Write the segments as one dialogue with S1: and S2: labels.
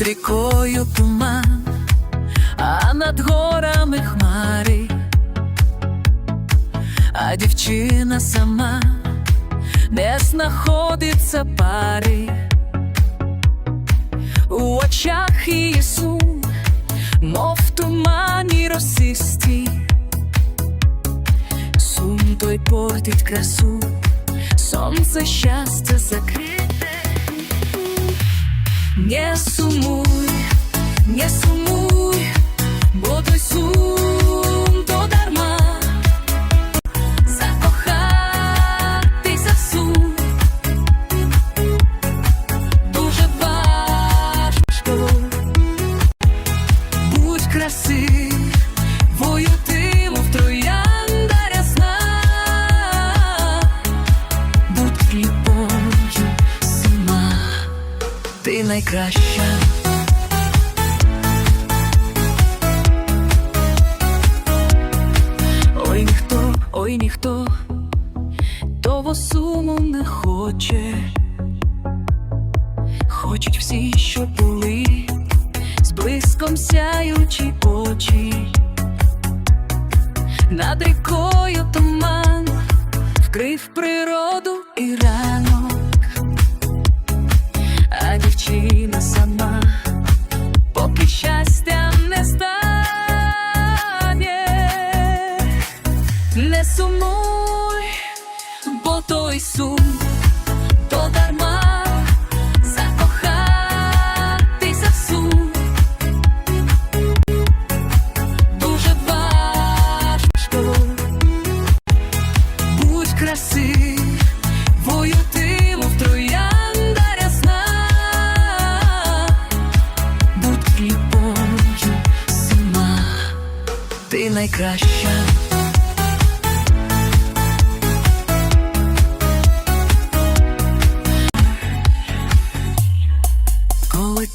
S1: над рікою туман, а над горами хмари, а дівчина сама не знаходиться пари, у очах її сум, мов в тумані росисті, сум той портить красу, сонце щастя закрите. Не сумуй, не сумуй, бо той сум то дарма. Закохатися в сум дуже важко. Будь красивою ти найкраща. Ой, ніхто, ой, ніхто того суму не хоче. Хочуть всі, що були, з блиском сяючі очі. Над рікою туман вкрив природу і ранок той сум то дарма закохатися в сум. Дуже важко будь красивою ти, мов троянда рясна, будь кліпою зима, ти найкраща.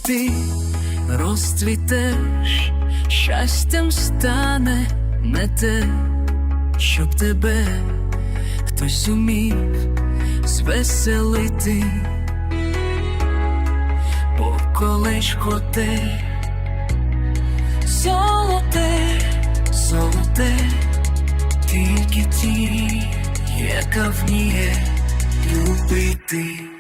S1: Ти розцвітеш, щастям стане не те, щоб тебе хтось умів звеселити, бо колечко те золоте, золоте, тільки ті, яка вміє любити.